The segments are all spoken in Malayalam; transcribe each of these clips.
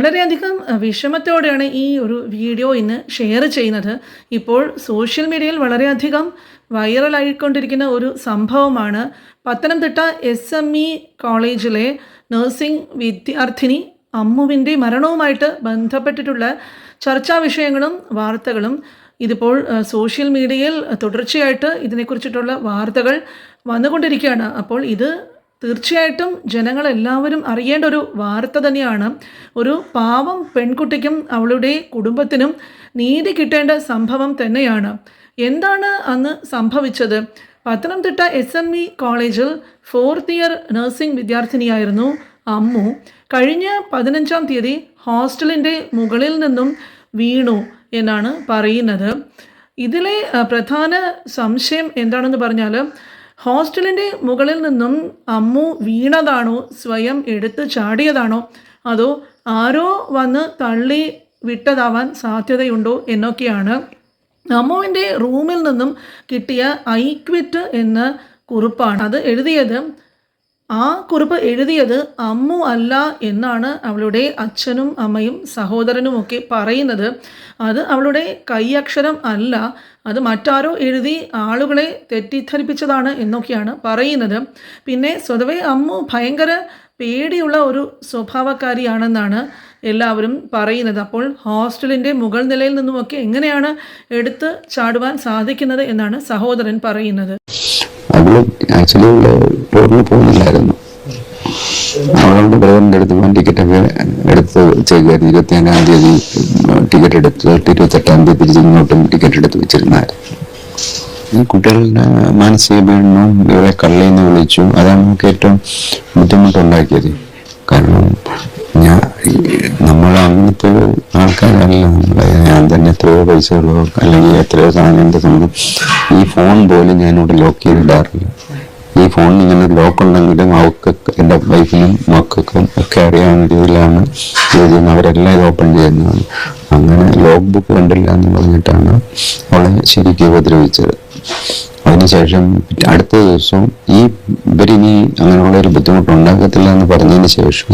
വളരെയധികം വിഷമത്തോടെയാണ് ഈ ഒരു വീഡിയോ ഇന്ന് ഷെയർ ചെയ്യുന്നത്. ഇപ്പോൾ സോഷ്യൽ മീഡിയയിൽ വളരെയധികം വൈറലായിക്കൊണ്ടിരിക്കുന്ന ഒരു സംഭവമാണ്. പത്തനംതിട്ട എസ് എം ഇ കോളേജിലെ നഴ്സിംഗ് വിദ്യാർത്ഥിനി അമ്മുവിന്റെ മരണവുമായിട്ട് ബന്ധപ്പെട്ടിട്ടുള്ള ചർച്ചാ വിഷയങ്ങളും വാർത്തകളും ഇതിപ്പോൾ സോഷ്യൽ മീഡിയയിൽ തുടർച്ചയായിട്ട് ഇതിനെക്കുറിച്ചിട്ടുള്ള വാർത്തകൾ വന്നുകൊണ്ടിരിക്കുകയാണ്. അപ്പോൾ ഇത് തീർച്ചയായിട്ടും ജനങ്ങളെല്ലാവരും അറിയേണ്ട ഒരു വാർത്ത തന്നെയാണ്. ഒരു പാവം പെൺകുട്ടിക്കും അവളുടെ കുടുംബത്തിനും നീതി കിട്ടേണ്ട സംഭവം തന്നെയാണ്. എന്താണ് അന്ന് സംഭവിച്ചത്? പത്തനംതിട്ട എസ് എം ഇ കോളേജിൽ ഫോർത്ത് ഇയർ നഴ്സിംഗ് വിദ്യാർത്ഥിനിയായിരുന്നു അമ്മു. കഴിഞ്ഞ പതിനഞ്ചാം തീയതി ഹോസ്റ്റലിന്റെ മുകളിൽ നിന്നും വീണു എന്നാണ് പറയുന്നത്. ഇതിലെ പ്രധാന സംശയം എന്താണെന്ന് പറഞ്ഞാൽ ഹോസ്റ്റലിന്റെ മുകളിൽ നിന്നും അമ്മു വീണതാണോ? സ്വയം എടുത്ത് ചാടിയതാണോ? അതോ ആരോ വന്ന് തള്ളി വിട്ടതാവാൻ സാധ്യതയുണ്ടോ? എന്നൊക്കെയാണ് അമ്മുവിന്റെ റൂമിൽ നിന്നും കിട്ടിയ ഐക്വിറ്റ് എന്ന കുറിപ്പാണ്. അത് എഴുതിയത് ആ കുറിപ്പ് എഴുതിയത് അമ്മു അല്ല എന്നാണ് അവളുടെ അച്ഛനും അമ്മയും സഹോദരനും ഒക്കെ പറയുന്നത്. അത് അവളുടെ കൈയക്ഷരം അല്ല അത് മറ്റാരോ എഴുതി ആളുകളെ തെറ്റിദ്ധരിപ്പിച്ചതാണ് എന്നൊക്കെയാണ് പറയുന്നത്. പിന്നെ സ്വതവേ അമ്മു ഭയങ്കര പേടിയുള്ള ഒരു സ്വഭാവക്കാരിയാണെന്നാണ് എല്ലാവരും പറയുന്നത്. അപ്പോൾ ഹോസ്റ്റലിന്റെ മുകൾ നിലയിൽ നിന്നുമൊക്കെ എങ്ങനെയാണ് എടുത്ത് ചാടുവാൻ സാധിക്കുന്നത് എന്നാണ് സഹോദരൻ പറയുന്നത്. അവൾ ആക്ച്വലി അവൾ ടൂറിന് പോകുന്നില്ലായിരുന്നു. അവളോട് ബ്രദറിന്റെ അടുത്ത് പോകാൻ ടിക്കറ്റ് ഒക്കെ എടുത്ത് ചെയ്യുമായിരുന്നു ഇരുപത്തി ഏഴാം തീയതി ടിക്കറ്റ് എടുത്ത് ഇരുപത്തെട്ടാം തീയതി തിരിച്ച് ഇങ്ങോട്ടും ടിക്കറ്റ് എടുത്ത് വെച്ചിരുന്നായിരുന്നു കുട്ടികളുടെ മാനസിക പീഡനവും ഇവരെ കള്ളിന്ന് വിളിച്ചു അതാണ് നമുക്ക് ഏറ്റവും ബുദ്ധിമുട്ടുണ്ടാക്കിയത്. കാരണം ഞാൻ നമ്മൾ അങ്ങനത്തെ ആൾക്കാരല്ല. ഞാൻ തന്നെ എത്രയോ പൈസ ഉള്ളോ അല്ലെങ്കിൽ എത്രയോ സാധനം ഈ ഫോൺ പോലും ഞാനിവിടെ ലോക്ക് ചെയ്തിടാറില്ല. ഈ ഫോണിന് ഇങ്ങനെ ലോക്ക് ഉണ്ടെങ്കിലും അവർക്ക് എന്റെ വൈഫിനും മക്കൾക്കും ഒക്കെ അറിയാവുന്ന രീതിയിലാണ് ഇത് ചെയ്യുന്നത് അവരെല്ലാം ഇത് ഓപ്പൺ ചെയ്യുന്നതാണ്. അങ്ങനെ ലോക്ക് ബുക്ക് കണ്ടില്ല എന്ന് പറഞ്ഞിട്ടാണ് അവളെ ശരിക്കും ഉപദ്രവിച്ചത്. അതിനുശേഷം അടുത്ത ദിവസം ഈ ഇവരിനി അങ്ങനെയുള്ള ഒരു ബുദ്ധിമുട്ട് ഉണ്ടാക്കത്തില്ല എന്ന് പറഞ്ഞതിന് ശേഷം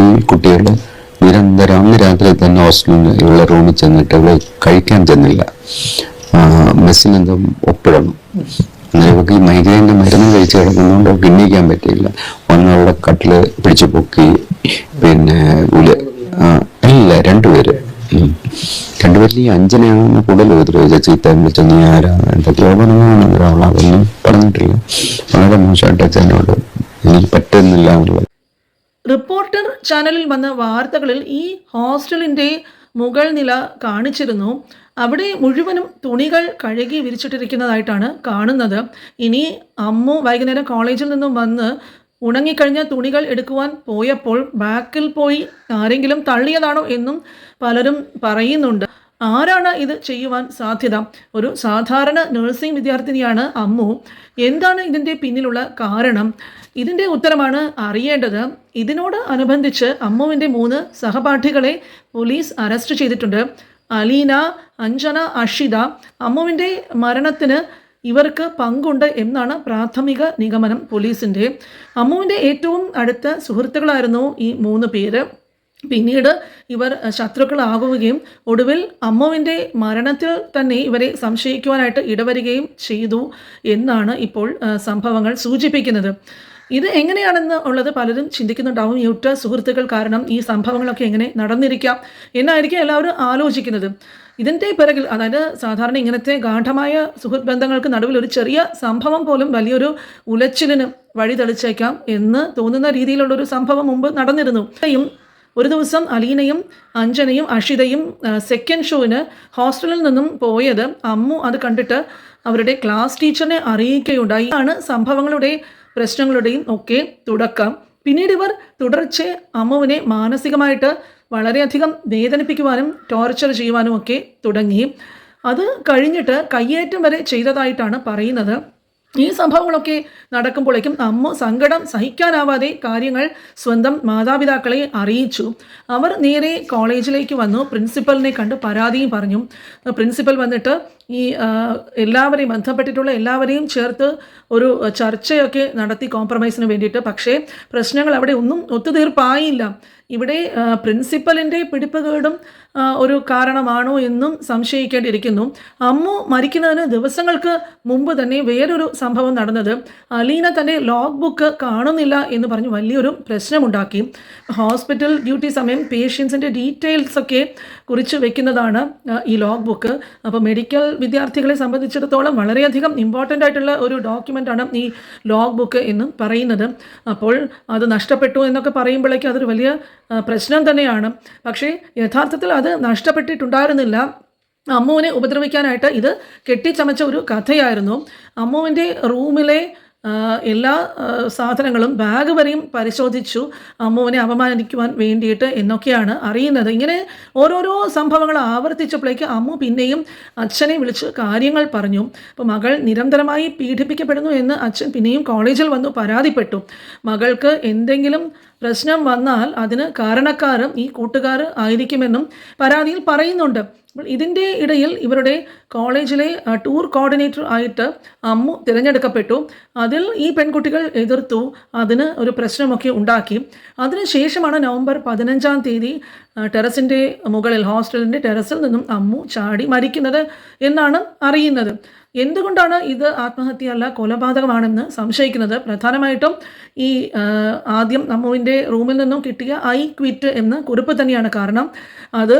ഈ കുട്ടികൾ നിരന്തരം അന്ന് രാത്രി തന്നെ ഹോസ്റ്റലിൽ ഇവളെ റൂമിൽ ചെന്നിട്ട് ഇവളെ കഴിക്കാൻ ചെന്നില്ല. മെസ്സിൽ എന്തോ ഒപ്പിടണം. അങ്ങനെ ഇവർക്ക് ഈ മൈഗ്രൈന്റെ മരുന്ന് കഴിച്ച് കിടക്കുന്നതുകൊണ്ട് അവർക്ക് എണ്ണീക്കാൻ പറ്റിയില്ല. ഒന്ന് അവളുടെ കട്ടിൽ പിടിച്ചു പൊക്കി പിന്നെ ഉല ഇല്ല രണ്ടുപേര്. രണ്ടുപേരിൽ ഈ അഞ്ചനെയാണെന്ന് കൂടുതൽ ഉപദ്രവിച്ച ചീത്ത വിളിച്ച നീ ആരാ എന്തൊക്കെയോ പറഞ്ഞാണ് അവൾ അതൊന്നും പറഞ്ഞിട്ടില്ല. വളരെ മോശമായിട്ട് അച്ഛനോട് എനിക്ക് പറ്റുന്നില്ല എന്നുള്ളത് റിപ്പോർട്ടർ ചാനലിൽ വന്ന വാർത്തകളിൽ ഈ ഹോസ്റ്റലിന്റെ മുകൾ നില കാണിച്ചിരുന്നു. അവിടെ മുഴുവനും തുണികൾ കഴുകി വിരിച്ചിട്ടിരിക്കുന്നതായിട്ടാണ് കാണുന്നത്. ഇനി അമ്മു വൈകുന്നേരം കോളേജിൽ നിന്നും വന്ന് ഉണങ്ങിക്കഴിഞ്ഞ തുണികൾ എടുക്കുവാൻ പോയപ്പോൾ ബാക്കിൽ പോയി ആരെങ്കിലും തള്ളിയതാണോ എന്നും പലരും പറയുന്നുണ്ട്. ആരാണ് ഇത് ചെയ്യുവാൻ സാധ്യത? ഒരു സാധാരണ നഴ്സിംഗ് വിദ്യാർത്ഥിനിയാണ് അമ്മു. എന്താണ് ഇതിന്റെ പിന്നിലുള്ള കാരണം? ഇതിന്റെ ഉത്തരമാണ് അറിയേണ്ടത്. ഇതിനോട് അനുബന്ധിച്ച് അമ്മുവിന്റെ മൂന്ന് സഹപാഠികളെ പോലീസ് അറസ്റ്റ് ചെയ്തിട്ടുണ്ട്. അലീന അഞ്ജന അഷിത. അമ്മുവിന്റെ മരണത്തിന് ഇവർക്ക് പങ്കുണ്ട് എന്നാണ് പ്രാഥമിക നിഗമനം പോലീസിന്റെ അമ്മുവിന്റെ ഏറ്റവും അടുത്ത സുഹൃത്തുക്കളായിരുന്നു ഈ മൂന്ന് പേര്. പിന്നീട് ഇവർ ശത്രുക്കളാകുകയും ഒടുവിൽ അമ്മുവിന്റെ മരണത്തിൽ തന്നെ ഇവരെ സംശയിക്കുവാനായിട്ട് ഇടവരികയും ചെയ്തു എന്നാണ് ഇപ്പോൾ സംഭവങ്ങൾ സൂചിപ്പിക്കുന്നത്. ഇത് എങ്ങനെയാണെന്ന് ഉള്ളത് പലരും ചിന്തിക്കുന്നുണ്ടാവും. ഈ ഉറ്റ സുഹൃത്തുക്കൾ കാരണം ഈ സംഭവങ്ങളൊക്കെ എങ്ങനെ നടന്നിരിക്കാം എന്നായിരിക്കും എല്ലാവരും ആലോചിക്കുന്നത്. ഇതിന്റെ പിറകിൽ അതായത് സാധാരണ ഇങ്ങനത്തെ ഗാഠമായ സുഹൃത്ത് ബന്ധങ്ങൾക്ക് നടുവിൽ ഒരു ചെറിയ സംഭവം പോലും വലിയൊരു ഉലച്ചിലിന് വഴി തെളിച്ചേക്കാം എന്ന് തോന്നുന്ന രീതിയിലുള്ളൊരു സംഭവം മുമ്പ് നടന്നിരുന്നു. ഒരു ദിവസം അലീനയും അഞ്ജനയും അഷിതയും സെക്കൻഡ് ഷോവിന് ഹോസ്റ്റലിൽ നിന്നും പോയത് അമ്മു അത് കണ്ടിട്ട് അവരുടെ ക്ലാസ് ടീച്ചറിനെ അറിയിക്കുകയുണ്ടായി. ആണ് സംഭവങ്ങളുടെ പ്രശ്നങ്ങളുടെയും ഒക്കെ തുടക്കം. പിന്നീട് ഇവർ തുടർച്ചെ അമ്മുവിനെ മാനസികമായിട്ട് വളരെയധികം വേദനിപ്പിക്കുവാനും ടോർച്ചർ ചെയ്യുവാനും ഒക്കെ തുടങ്ങി. അത് കഴിഞ്ഞിട്ട് കയ്യേറ്റം വരെ ചെയ്തതായിട്ടാണ് പറയുന്നത്. ഈ സംഭവങ്ങളൊക്കെ നടക്കുമ്പോഴേക്കും അമ്മ സങ്കടം സഹിക്കാനാവാതെ കാര്യങ്ങൾ സ്വന്തം മാതാപിതാക്കളെ അറിയിച്ചു. അവർ നേരെ കോളേജിലേക്ക് വന്നു. പ്രിൻസിപ്പലിനെ കണ്ട് പരാതിയും പറഞ്ഞു. പ്രിൻസിപ്പൽ വന്നിട്ട് ഈ എല്ലാവരെയും ബന്ധപ്പെട്ടിട്ടുള്ള എല്ലാവരെയും ചേർത്ത് ഒരു ചർച്ചയൊക്കെ നടത്തി കോംപ്രമൈസിന് വേണ്ടിയിട്ട്. പക്ഷേ പ്രശ്നങ്ങൾ അവിടെ ഒന്നും ഒത്തുതീർപ്പായില്ല. ഇവിടെ പ്രിൻസിപ്പലിന്റെ പിടിപ്പുകേടും ഒരു കാരണമാണോ എന്നും സംശയിക്കേണ്ടിയിരിക്കുന്നു. അമ്മു മരിക്കുന്നതിന് ദിവസങ്ങൾക്ക് മുമ്പ് തന്നെ വേറൊരു സംഭവം നടന്നത്. അലീന തന്റെ ലോഗ് ബുക്ക് കാണുന്നില്ല എന്ന് പറഞ്ഞ് വലിയൊരു പ്രശ്നമുണ്ടാക്കി. ഹോസ്പിറ്റൽ ഡ്യൂട്ടി സമയം പേഷ്യൻസിന്റെ ഡീറ്റെയിൽസ് ഒക്കെ കുറിച്ച് വെക്കുന്നതാണ് ഈ ലോഗ് ബുക്ക് അപ്പോൾ മെഡിക്കൽ വിദ്യാർത്ഥികളെ സംബന്ധിച്ചിടത്തോളം വളരെയധികം ഇമ്പോർട്ടന്റ് ആയിട്ടുള്ള ഒരു ഡോക്യുമെന്റാണ് ഈ ലോഗ് ബുക്ക് എന്ന് പറയുന്നത്. അപ്പോൾ അത് നഷ്ടപ്പെട്ടു എന്നൊക്കെ പറയുമ്പോഴേക്കും അതൊരു വലിയ പ്രശ്നം തന്നെയാണ്. പക്ഷേ യഥാർത്ഥത്തിൽ അത് നഷ്ടപ്പെട്ടിട്ടുണ്ടായിരുന്നില്ല. അമ്മുവിനെ ഉപദ്രവിക്കാനായിട്ട് ഇത് കെട്ടിച്ചമച്ച ഒരു കഥയായിരുന്നു. അമ്മുവിന്റെ റൂമിലെ എല്ലാ സാധനങ്ങളും ബാഗ് വരെയും പരിശോധിച്ചു. അമ്മുവിനെ അപമാനിക്കുവാൻ വേണ്ടിയിട്ട് എന്നൊക്കെയാണ് അറിയുന്നത്. ഇങ്ങനെ ഓരോരോ സംഭവങ്ങൾ ആവർത്തിച്ചപ്പോഴേക്ക് അമ്മു പിന്നെയും അച്ഛനെ വിളിച്ച് കാര്യങ്ങൾ പറഞ്ഞു. അപ്പോൾ മകൾ നിരന്തരമായി പീഡിപ്പിക്കപ്പെടുന്നു എന്ന് അച്ഛൻ പിന്നെയും കോളേജിൽ വന്നു പരാതിപ്പെട്ടു. മകൾക്ക് എന്തെങ്കിലും പ്രശ്നം വന്നാൽ അതിന് കാരണക്കാരും ഈ കൂട്ടുകാർ ആയിരിക്കുമെന്നും പരാതിയിൽ പറയുന്നുണ്ട്. അപ്പോൾ ഇതിന്റെ ഇടയിൽ ഇവരുടെ കോളേജിലെ ടൂർ കോർഡിനേറ്റർ ആയിട്ട് അമ്മു തിരഞ്ഞെടുക്കപ്പെട്ടു. അതിൽ ഈ പെൺകുട്ടികൾ എതിർത്തു. അതിന് ഒരു പ്രശ്നമൊക്കെ ഉണ്ടാക്കി. അതിനുശേഷമാണ് നവംബർ പതിനഞ്ചാം തീയതി ടെറസിന്റെ മുകളിൽ ഹോസ്റ്റലിന്റെ ടെറസിൽ നിന്നും അമ്മു ചാടി മരിക്കുന്നത് എന്നാണ് അറിയുന്നത്. എന്തുകൊണ്ടാണ് ഇത് ആത്മഹത്യയല്ല കൊലപാതകമാണെന്ന് സംശയിക്കുന്നത്? പ്രധാനമായിട്ടും ഈ ആദ്യം നമ്മുവിന്റെ റൂമിൽ നിന്നും കിട്ടിയ ഐ ക്വിറ്റ് എന്ന കുറിപ്പ് തന്നെയാണ് കാരണം അത്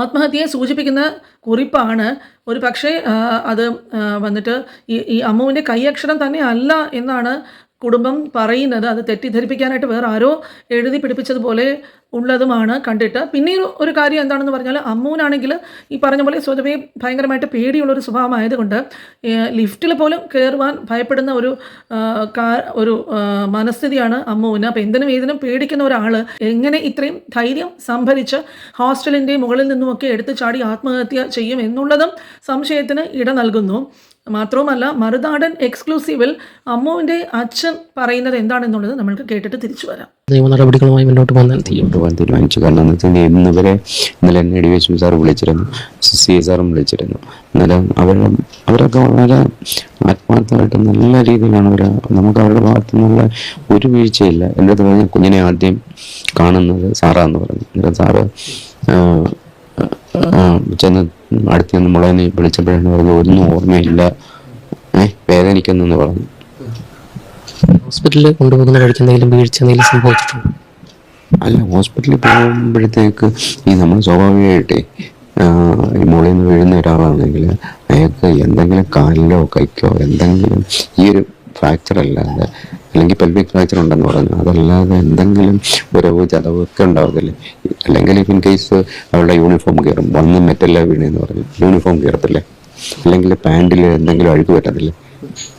ആത്മഹത്യയെ സൂചിപ്പിക്കുന്ന കുറിപ്പാണ്. ഒരു പക്ഷേ അത് വന്നിട്ട് ഈ ഈ അമ്മുവിന്റെ കൈയക്ഷരം തന്നെ അല്ല എന്നാണ് കുടുംബം പറയുന്നത് അത് തെറ്റിദ്ധരിപ്പിക്കാനായിട്ട് വേറെ ആരോ എഴുതി പിടിപ്പിച്ചതുപോലെ ഉള്ളതുമാണ് കണ്ടിട്ട്. പിന്നെ ഒരു കാര്യം എന്താണെന്ന് പറഞ്ഞാൽ അമ്മൂനാണെങ്കിൽ ഈ പറഞ്ഞ പോലെ സ്വതവേ ഭയങ്കരമായിട്ട് പേടിയുള്ളൊരു സ്വഭാവമായതുകൊണ്ട് ലിഫ്റ്റിൽ പോലും കയറുവാൻ ഭയപ്പെടുന്ന ഒരു ഒരു മനസ്ഥിതിയാണ് അമ്മുവിന് അപ്പോൾ എന്തിനും ഏതിനും പേടിക്കുന്ന ഒരാൾ എങ്ങനെ ഇത്രയും ധൈര്യം സംഭരിച്ച് ഹോസ്റ്റലിന്റെ മുകളിൽ നിന്നുമൊക്കെ എടുത്തു ചാടി ആത്മഹത്യ ചെയ്യും എന്നുള്ളതും സംശയത്തിന് ഇട നൽകുന്നു. മാത്രവുമല്ല മറുനാടൻ എക്സ്ക്ലൂസീവിൽ അമ്മുവിന്റെ അച്ഛൻ പറയുന്നത് എന്താണെന്നുള്ളത് നമ്മൾക്ക് കേട്ടിട്ട് തിരിച്ചു വരാം. നിയമ നടപടികളുമായി മുന്നോട്ട് പോകാൻ പോകാൻ തീരുമാനിച്ചു. കാരണം എന്ന് വെച്ചാൽ ഇന്ന് വരെ ഇന്നലെ എന്നെ ഡി എച്ച് സാർ വിളിച്ചിരുന്നു. സി എ സാറും വിളിച്ചിരുന്നു. അന്നേരം അവർ അവരൊക്കെ വളരെ ആത്മാർത്ഥമായിട്ട് നല്ല രീതിയിലാണ് അവർ നമുക്ക് അവരുടെ ഭാഗത്തു നിന്നുള്ള ഒരു വീഴ്ചയില്ല. എന്റെ അടുത്ത് പറഞ്ഞാൽ കുഞ്ഞിനെ ആദ്യം കാണുന്നത് സാറാന്ന് പറഞ്ഞു. എന്നിട്ട് സാറ് ചെന്ന് അടുത്ത് നിന്ന് മുളകിനെ വിളിച്ചപ്പോഴാണ് പറഞ്ഞത് ഒന്നും ഓർമ്മയില്ല. ഏഹ് വേദനിക്കുന്നെന്ന് പറഞ്ഞു. ഹോസ്പിറ്റലിൽ കൊണ്ടുപോകുന്ന വഴിക്ക് എന്തെങ്കിലും വീഴ്ച എന്തെങ്കിലും സംഭവിച്ചിട്ടുണ്ടോ? അല്ല ഹോസ്പിറ്റലിൽ പോകുമ്പോഴത്തേക്ക് ഈ നമ്മൾ സ്വാഭാവികമായിട്ടേ ഈ മുകളിൽ നിന്ന് വീഴുന്ന ഒരാളാണെങ്കിൽ അയാൾക്ക് എന്തെങ്കിലും കാലിലോ കൈക്കോ എന്തെങ്കിലും ഈ ഒരു ഫ്രാക്ചർ അല്ലാതെ അല്ലെങ്കിൽ പെൽവിക് ഫ്രാക്ചർ ഉണ്ടെന്ന് പറഞ്ഞു. അതല്ലാതെ എന്തെങ്കിലും ഉരവ് ചതവൊക്കെ ഉണ്ടാവത്തില്ലേ? അല്ലെങ്കിൽ ഇൻ കേസ് അവളുടെ യൂണിഫോം കയറും വന്ന് മെറ്റല്ല വീണെന്ന് പറഞ്ഞു. യൂണിഫോം കയറത്തില്ലേ അല്ലെങ്കിൽ പാന്റിൽ എന്തെങ്കിലും അഴുക്ക് പറ്റത്തില്ലേ?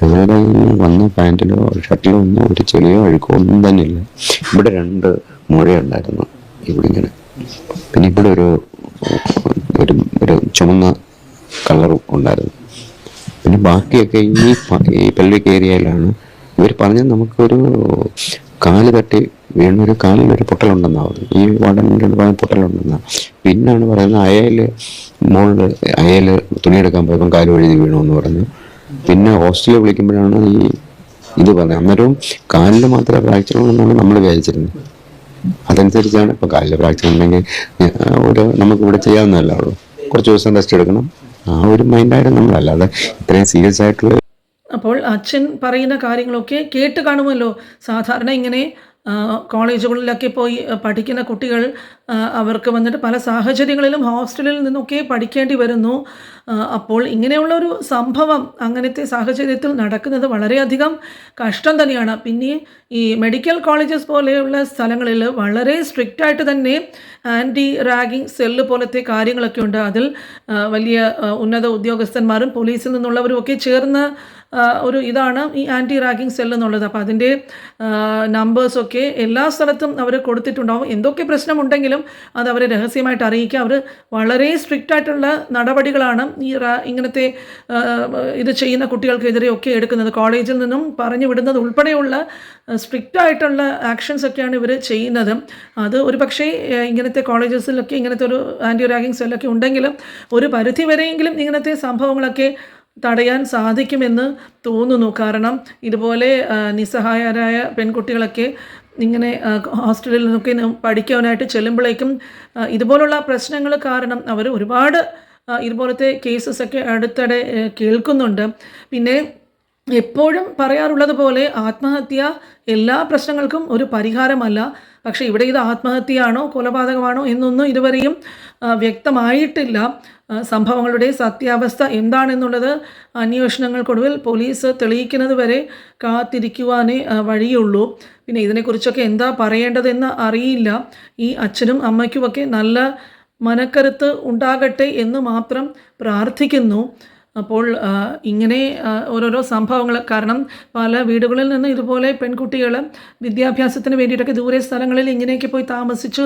അതുപോലെ വന്ന് പാന്റിലോ ഷർട്ടിലോ ഒന്നും ഒരു ചെളിയോ അഴുക്കോ ഒന്നും തന്നെ ഇല്ല ഇവിടെ രണ്ട് മുഴയുണ്ടായിരുന്നു ഇവിടെ ഇങ്ങനെ പിന്നെ ഇവിടെ ഒരു ഒരു ഒരു ചുമന്ന കളറും ഉണ്ടായിരുന്നു. പിന്നെ ബാക്കിയൊക്കെ ഈ ഈ പെൽവിക് ഏരിയയിലാണ് ഇവർ പറഞ്ഞത് നമുക്കൊരു കാൽ തട്ടി വീണൊരു കാലിലൊരു പൊട്ടലുണ്ടെന്നാണ് ഈ വാർഡനിന്റെ പറഞ്ഞ പൊട്ടലുണ്ടെന്നാണ് പിന്നാണ് പറയുന്നത് അയൽ മോളിൽ അയൽ തുണിയെടുക്കാൻ പോയപ്പോൾ കാൽ വഴുതി വീണു എന്ന് പറഞ്ഞു. പിന്നെ ഹോസ്റ്റലിൽ വിളിക്കുമ്പോഴാണ് ഈ ഇത് പറഞ്ഞത്. അന്നേരവും കാലിൽ മാത്രമേ ഫ്രാക്ചർ ഉള്ളൂ നമ്മൾ വിചാരിച്ചിരുന്നത്. അതനുസരിച്ചാണ് ഇപ്പോൾ കാലിൽ ഫ്രാക്ചർ ഉണ്ടെങ്കിൽ ഒരു നമുക്ക് ഇവിടെ ചെയ്യാവുന്നതല്ല ഉള്ളൂ. കുറച്ച് ദിവസം റെസ്റ്റ് എടുക്കണം. ആ ഒരു മൈൻഡായിരുന്നു നമ്മളല്ലാതെ ഇത്രയും സീരിയസ് ആയിട്ടുള്ള അപ്പോൾ അച്ഛൻ പറയുന്ന കാര്യങ്ങളൊക്കെ കേട്ട് കാണുമല്ലോ. സാധാരണ ഇങ്ങനെ കോളേജുകളിലൊക്കെ പോയി പഠിക്കുന്ന കുട്ടികൾ അവർക്ക് വന്നിട്ട് പല സാഹചര്യങ്ങളിലും ഹോസ്റ്റലിൽ നിന്നൊക്കെ പഠിക്കേണ്ടി വരുന്നു. അപ്പോൾ ഇങ്ങനെയുള്ളൊരു സംഭവം അങ്ങനത്തെ സാഹചര്യത്തിൽ നടക്കുന്നത് വളരെയധികം കഷ്ടം തന്നെയാണ്. പിന്നെ ഈ മെഡിക്കൽ കോളേജസ് പോലെയുള്ള സ്ഥലങ്ങളിൽ വളരെ സ്ട്രിക്റ്റ് ആയിട്ട് തന്നെ ആന്റി റാഗിങ് സെല്ല് പോലത്തെ കാര്യങ്ങളൊക്കെ ഉണ്ട്. അതിൽ വലിയ ഉന്നത ഉദ്യോഗസ്ഥന്മാരും പോലീസിൽ നിന്നുള്ളവരും ഒക്കെ ചേർന്ന് ഒരു ഇതാണ് ഈ ആന്റി റാഗിങ് സെൽ എന്നുള്ളത്. അപ്പോൾ അതിന്റെ നമ്പേഴ്സൊക്കെ എല്ലാ സ്ഥലത്തും അവർ കൊടുത്തിട്ടുണ്ടാവും. എന്തൊക്കെ പ്രശ്നമുണ്ടെങ്കിലും അത് അവരെ രഹസ്യമായിട്ട് അറിയിക്കുക. അവർ വളരെ സ്ട്രിക്റ്റ് ആയിട്ടുള്ള നടപടികളാണ് ഈ ഇങ്ങനത്തെ ഇത് ചെയ്യുന്ന കുട്ടികൾക്കെതിരെ ഒക്കെ എടുക്കുന്നത്. കോളേജിൽ നിന്നും പറഞ്ഞു വിടുന്നത് ഉൾപ്പെടെയുള്ള സ്ട്രിക്റ്റ് ആയിട്ടുള്ള ആക്ഷൻസ് ഒക്കെയാണ് ഇവർ ചെയ്യുന്നത്. അത് ഒരു പക്ഷേ ഇങ്ങനത്തെ കോളേജസിലൊക്കെ ഇങ്ങനത്തെ ഒരു ആന്റി റാഗിങ് സെല്ലൊക്കെ ഉണ്ടെങ്കിലും ഒരു പരിധി വരെയെങ്കിലും ഇങ്ങനത്തെ സംഭവങ്ങളൊക്കെ തടയാൻ സാധിക്കുമെന്ന് തോന്നുന്നു. കാരണം ഇതുപോലെ നിസ്സഹായരായ പെൺകുട്ടികളൊക്കെ ഇങ്ങനെ ഹോസ്റ്റലിൽ നിന്നൊക്കെ പഠിക്കാനായിട്ട് ചെല്ലുമ്പോഴേക്കും ഇതുപോലുള്ള പ്രശ്നങ്ങൾ കാരണം അവർ ഒരുപാട് ഇതുപോലത്തെ കേസസൊക്കെ അടുത്തിടെ കേൾക്കുന്നുണ്ട്. പിന്നെ എപ്പോഴും പറയാറുള്ളത് പോലെ ആത്മഹത്യ എല്ലാ പ്രശ്നങ്ങൾക്കും ഒരു പരിഹാരമല്ല. പക്ഷേ ഇവിടെ ഇത് ആത്മഹത്യയാണോ കൊലപാതകമാണോ എന്നൊന്നും ഇതുവരെയും വ്യക്തമായിട്ടില്ല. സംഭവങ്ങളുടെ സത്യാവസ്ഥ എന്താണെന്നുള്ളത് അന്വേഷണങ്ങൾക്കൊടുവിൽ പോലീസ് തെളിയിക്കുന്നത് വരെ കാത്തിരിക്കുവാനേ വഴിയുള്ളൂ. പിന്നെ ഇതിനെക്കുറിച്ചൊക്കെ എന്താ പറയേണ്ടതെന്ന് അറിയില്ല. ഈ അച്ഛനും അമ്മയ്ക്കുമൊക്കെ നല്ല മനക്കരുത്ത് ഉണ്ടാകട്ടെ എന്ന് മാത്രം പ്രാർത്ഥിക്കുന്നു. അപ്പോൾ ഇങ്ങനെ ഓരോരോ സംഭവങ്ങൾ കാരണം പല വീടുകളിൽ നിന്ന് ഇതുപോലെ പെൺകുട്ടികൾ വിദ്യാഭ്യാസത്തിന് വേണ്ടിയിട്ടൊക്കെ ദൂരെ സ്ഥലങ്ങളിൽ ഇങ്ങനെയൊക്കെ പോയി താമസിച്ച്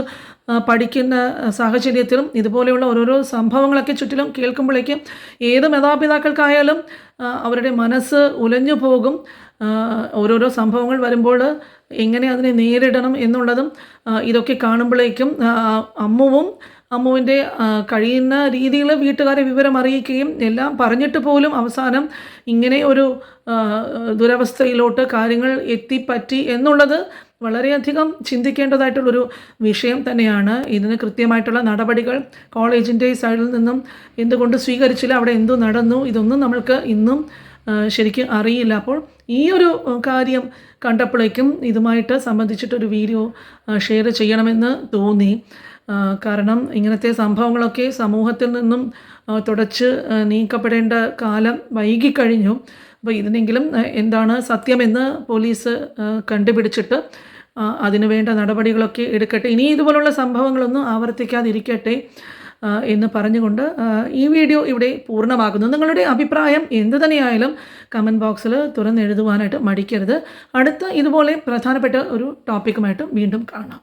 പഠിക്കുന്ന സാഹചര്യത്തിലും ഇതുപോലെയുള്ള ഓരോരോ സംഭവങ്ങളൊക്കെ ചുറ്റിലും കേൾക്കുമ്പോഴേക്കും ഏത് മാതാപിതാക്കൾക്കായാലും അവരുടെ മനസ്സ് ഉലഞ്ഞു പോകും. ഓരോരോ സംഭവങ്ങൾ വരുമ്പോൾ എങ്ങനെ അതിനെ നേരിടണം എന്നുള്ളതും ഇതൊക്കെ കാണുമ്പോഴേക്കും അമ്മുവും അമ്മുവിന്റെ കഴിയുന്ന രീതിയിൽ വീട്ടുകാരെ വിവരം അറിയിക്കുകയും എല്ലാം പറഞ്ഞിട്ട് പോലും അവസാനം ഇങ്ങനെ ഒരു ദുരവസ്ഥയിലോട്ട് കാര്യങ്ങൾ എത്തിപ്പറ്റി എന്നുള്ളത് വളരെയധികം ചിന്തിക്കേണ്ടതായിട്ടുള്ളൊരു വിഷയം തന്നെയാണ്. ഇതിന് കൃത്യമായിട്ടുള്ള നടപടികൾ കോളേജിന്റെ സൈഡിൽ നിന്നും എന്തുകൊണ്ട് സ്വീകരിച്ചില്ല അവിടെ എന്തു നടന്നു ഇതൊന്നും നമ്മൾക്ക് ഇന്നും ശരിക്കും അറിയില്ല. അപ്പോൾ ഈ ഒരു കാര്യം കണ്ടപ്പോഴേക്കും ഇതുമായിട്ട് സംബന്ധിച്ചിട്ടൊരു വീഡിയോ ഷെയർ ചെയ്യണമെന്ന് തോന്നി. കാരണം ഇങ്ങനത്തെ സംഭവങ്ങളൊക്കെ സമൂഹത്തിൽ നിന്നും തുടച്ച് നീക്കപ്പെടേണ്ട കാലം വൈകിക്കഴിഞ്ഞു. അപ്പോൾ ഇതിനെങ്കിലും എന്താണ് സത്യമെന്ന് പോലീസ് കണ്ടുപിടിച്ചിട്ട് അതിനുവേണ്ട അതിനു വേണ്ട നടപടികളൊക്കെ എടുക്കട്ടെ. ഇനി ഇതുപോലുള്ള സംഭവങ്ങളൊന്നും ആവർത്തിക്കാതിരിക്കട്ടെ എന്ന് പറഞ്ഞുകൊണ്ട് ഈ വീഡിയോ ഇവിടെ പൂർണമാകുന്നു നിങ്ങളുടെ അഭിപ്രായം എന്ത് തന്നെയായാലും കമന്റ് ബോക്സിൽ തുറന്നെഴുതുവാനായിട്ട് മടിക്കരുത്. അടുത്ത ഇതുപോലെ പ്രധാനപ്പെട്ട ഒരു ടോപ്പിക്കുമായിട്ട് വീണ്ടും കാണാം.